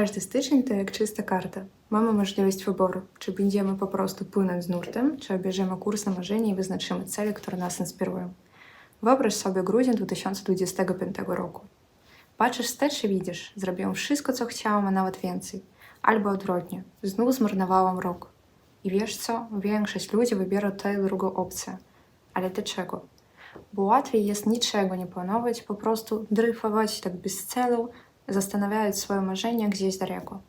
Każdy styczeń to jak czysta karta. Mamy możliwość wyboru, czy będziemy po prostu płynąć z nurtem, czy bierzemy kurs na marzenie i wyznaczymy cele, które nas inspirują. Wyobraź sobie grudzień 2025 roku. Patrzysz wstecz i widzisz, zrobiłam wszystko, co chciałam, a nawet więcej. Albo odwrotnie, znów zmarnowałam rok. I wiesz co? Większość ludzi wybiera tę drugą opcję. Ale dlaczego? Bo łatwiej jest niczego nie planować, po prostu dryfować tak bez celu, zastanawiając swoje marzenia gdzieś daleko.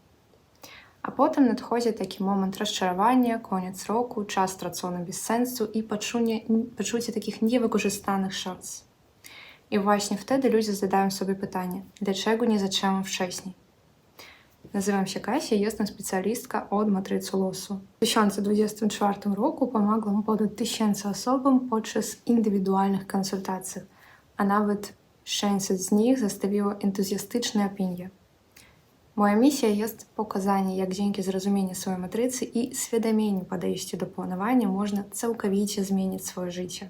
A potem nadchodzi taki moment rozczarowania, koniec roku, czas stracony bez sensu i poczucie, poczucie takich niewykorzystanych szans. I właśnie wtedy ludzie zadają sobie pytanie, dlaczego nie zaczęłam wcześniej? Nazywam się Kasia i jestem specjalistka od matrycy losu. W 2024 roku pomogłam ponad tysięcy osobom podczas indywidualnych konsultacji, a nawet 600 z nich zostawiło entuzjastyczne opinie. Moja misja jest pokazanie, jak dzięki zrozumieniu swojej matrycy i świadomieniu podejścia do planowania można całkowicie zmienić swoje życie.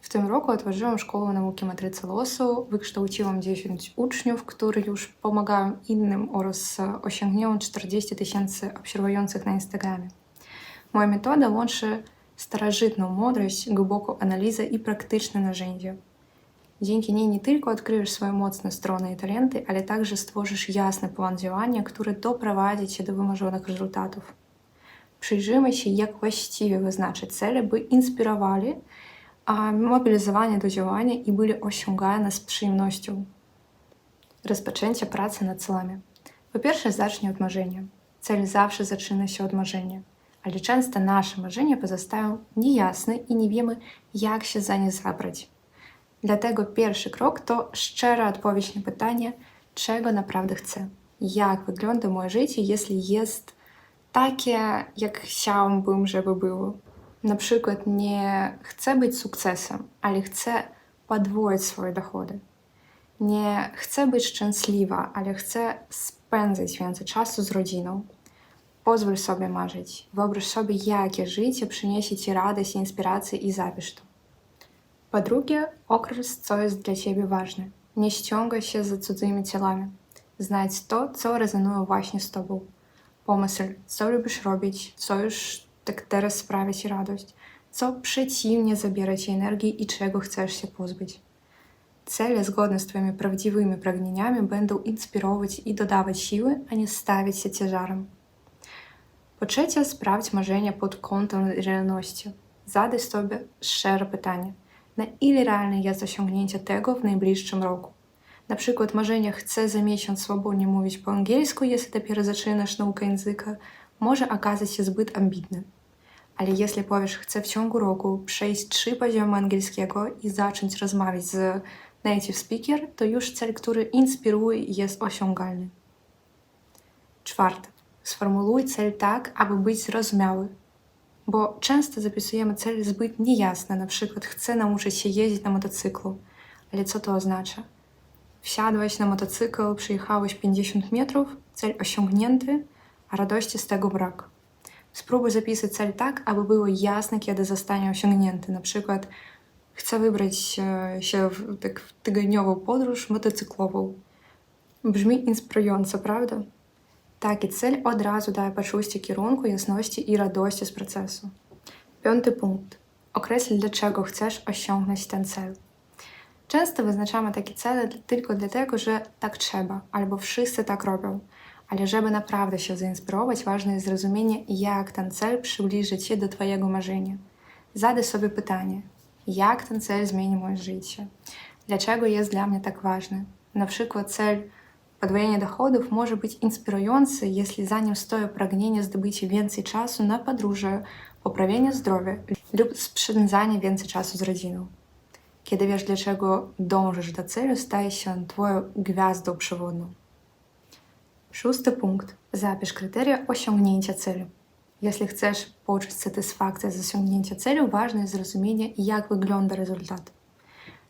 W tym roku otworzyłam Szkołę Nauki Matrycy Losu, wykształciłam 10 uczniów, którzy już pomagają innym oraz osiągnęłam 40 tysięcy obserwujących na Instagramie. Moja metoda łączy starożytną mądrość, głęboką analizę i praktyczne narzędzia. Dzięki niej nie tylko odkryjesz swoje mocne strony i talenty, ale także stworzysz jasny plan działania, który doprowadzi cię do wymarzonych rezultatów. Przyjrzyjmy się, jak właściwie wyznaczyć cele, by inspirowali, a do działania i byli osiągane z przyjemnością. Rozpoczęcie pracy nad celami. Po pierwsze, zacznij od marzenia. Cel zawsze zaczyna się od marzenia, ale często nasze marzenia pozostają niejasne i nie wiemy, jak się za nie zabrać. Dlatego pierwszy krok to szczera odpowiedź na pytanie, czego naprawdę chcę. Jak wygląda moje życie, jeśli jest takie, jak chciałabym, żeby było. Na przykład nie chcę być sukcesem, ale chcę podwoić swoje dochody. Nie chcę być szczęśliwa, ale chcę spędzać więcej czasu z rodziną. Pozwól sobie marzyć. Wyobraź sobie, jakie życie przyniesie Ci radość, inspirację i zapisz to. Po drugie, okres, co jest dla Ciebie ważne. Nie ściągaj się za cudzymi celami. Znajdź to, co rezonuje właśnie z Tobą. Pomyśl, co lubisz robić, co już tak teraz sprawia Ci radość, co przeciwnie zabiera Ci energię i czego chcesz się pozbyć. Cele zgodne z Twoimi prawdziwymi pragnieniami będą inspirować i dodawać siły, a nie stawiać się ciężarem. Po trzecie, sprawdź marzenia pod kątem realności. Zadaj sobie szczere pytanie – na ile realne jest osiągnięcie tego w najbliższym roku. Na przykład marzenie chcę za miesiąc swobodnie mówić po angielsku, jeśli dopiero zaczynasz naukę języka, może okazać się zbyt ambitne. Ale jeśli powiesz, chcę w ciągu roku przejść trzy poziomy angielskiego i zacząć rozmawiać z native speaker, to już cel, który inspiruje jest osiągalny. Czwarte. Sformuluj cel tak, aby być zrozumiały, bo często zapisujemy cel zbyt niejasne, na przykład chcę nauczyć się jeździć na motocyklu, ale co to oznacza? Wsiadłeś na motocykl, przejechałeś 50 metrów, cel osiągnięty, a radości z tego brak. Spróbuj zapisać cel tak, aby było jasne, kiedy zostanie osiągnięty. Na przykład chcę wybrać się w, tak, w tygodniową podróż motocyklową. Brzmi inspirująco, prawda? Taki cel od razu daje poczucie kierunku, jasności i radości z procesu. Piąty punkt. Określ, dlaczego chcesz osiągnąć ten cel. Często wyznaczamy takie cele tylko dlatego, że tak trzeba, albo wszyscy tak robią. Ale żeby naprawdę się zainspirować, ważne jest zrozumienie, jak ten cel przybliży Cię do Twojego marzenia. Zadaj sobie pytanie, jak ten cel zmieni moje życie? Dlaczego jest dla mnie tak ważny? Na przykład cel Podwojenie dochodów może być inspirujące, jeśli za nim stoi pragnienie zdobycia więcej czasu na podróże, poprawienie zdrowia lub spędzanie więcej czasu z rodziną. Kiedy wiesz, dlaczego dążysz do celu, staje się on Twoją gwiazdą przewodną. Szósty punkt. Zapisz kryteria osiągnięcia celu. Jeśli chcesz poczuć satysfakcję z osiągnięcia celu, ważne jest zrozumienie, jak wygląda rezultat.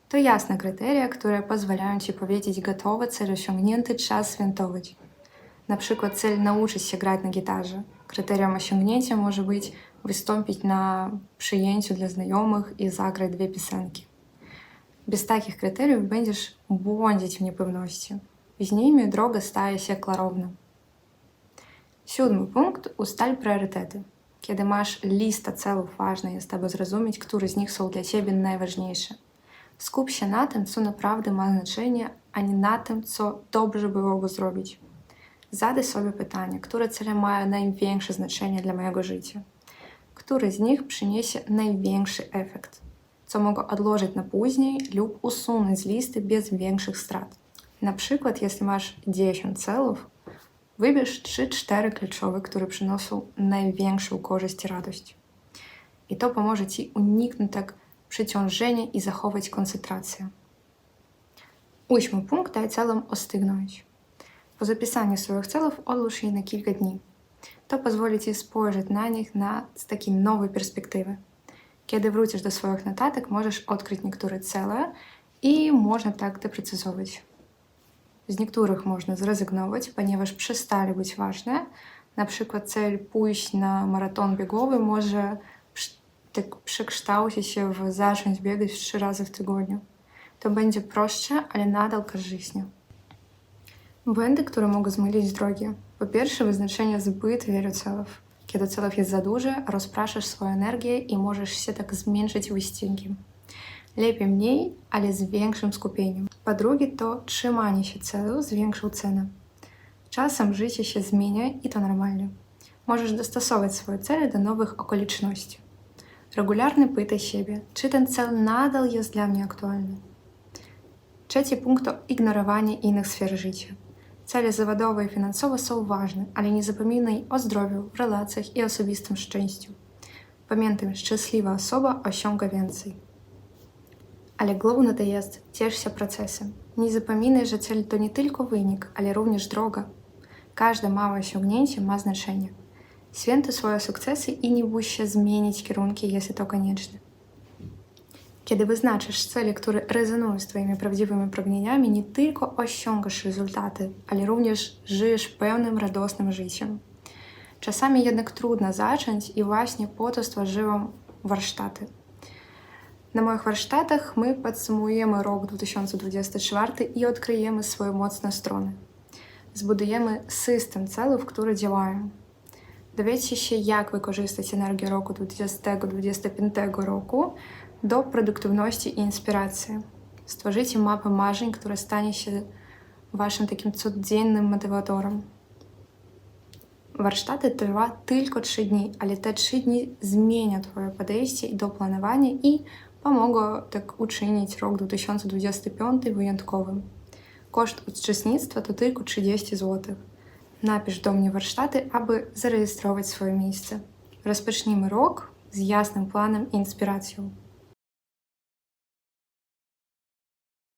To jasne kryteria, które pozwalają Ci powiedzieć gotowy cel osiągnięty, czas świętować. Na przykład cel nauczyć się grać na gitarze. Kryterium osiągnięcia może być wystąpić na przyjęciu dla znajomych i zagrać dwie piosenki. Bez takich kryteriów będziesz błądzić w niepewności. Z nimi droga staje się klarowna. Siódmy punkt – ustal priorytety. Kiedy masz listę celów, ważne jest, aby zrozumieć, które z nich są dla Ciebie najważniejsze. Skup się na tym, co naprawdę ma znaczenie, a nie na tym, co dobrze byłoby zrobić. Zadaj sobie pytanie, które cele mają największe znaczenie dla mojego życia. Który z nich przyniesie największy efekt, co mogę odłożyć na później lub usunąć z listy bez większych strat. Na przykład, jeśli masz 10 celów, wybierz 3-4 kluczowe, które przynoszą największą korzyść i radość. I to pomoże Ci uniknąć tak przeciążenia i zachować koncentrację. Ósmy punkt daj celom ostygnąć. Po zapisaniu swoich celów odłóż je na kilka dni. To pozwoli Ci spojrzeć na nich na, z takiej nowej perspektywy. Kiedy wrócisz do swoich notatek, możesz odkryć niektóre cele i można tak doprecyzować. Z niektórych można zrezygnować, ponieważ przestali być ważne. Na przykład cel pójść na maraton biegowy może tak przekształcić się w zacząć biegać trzy razy w tygodniu. To będzie prostsze, ale nadal korzystnie. Błędy, które mogą zmylić drogi. Po pierwsze, wyznaczenie zbyt wielu celów. Kiedy celów jest za dużo, rozpraszasz swoją energię i możesz się tak zmniejszyć wyścigiem. Lepiej mniej, ale z większym skupieniem. Po drugie, to trzymanie się celu z większą cenę. Czasem życie się zmienia i to normalne. Możesz dostosować swoje cele do nowych okoliczności. Pytaj siebie, czy ten cel nadal jest dla mnie aktualny. Trzeci punkt to ignorowanie innych sfer życia. Cele zawodowe i finansowe są ważne, ale nie zapominaj o zdrowiu, relacjach i osobistym szczęściu. Pamiętaj, szczęśliwa osoba osiąga więcej. Ale główne to jest ciesz się procesem. Nie zapominaj, że cel to nie tylko wynik, ale również droga. Każde małe osiągnięcie ma znaczenie. Świętuj swoje sukcesy i nie bój się zmienić kierunki, jeśli to konieczne. Kiedy wyznaczysz cele, które rezonują z Twoimi prawdziwymi pragnieniami, nie tylko osiągasz rezultaty, ale również żyjesz pełnym, radosnym życiem. Czasami jednak trudno zacząć i właśnie po to stworzyłam warsztaty. Na moich warsztatach my podsumujemy rok 2024 i odkryjemy swoje mocne strony. Zbudujemy system celów, które działają. Dowiecie się, jak wykorzystać energię roku 2025 roku do produktywności i inspiracji. Stworzycie mapę marzeń, która stanie się waszym takim codziennym motywatorem. Warsztaty trwa tylko 3 dni, ale te 3 dni zmienią Twoje podejście do planowania i pomogą tak uczynić rok 2025 wyjątkowym. Koszt uczestnictwa to tylko 30 zł. Napisz do mnie warsztaty, aby zarejestrować swoje miejsce. Rozpocznijmy rok z jasnym planem i inspiracją.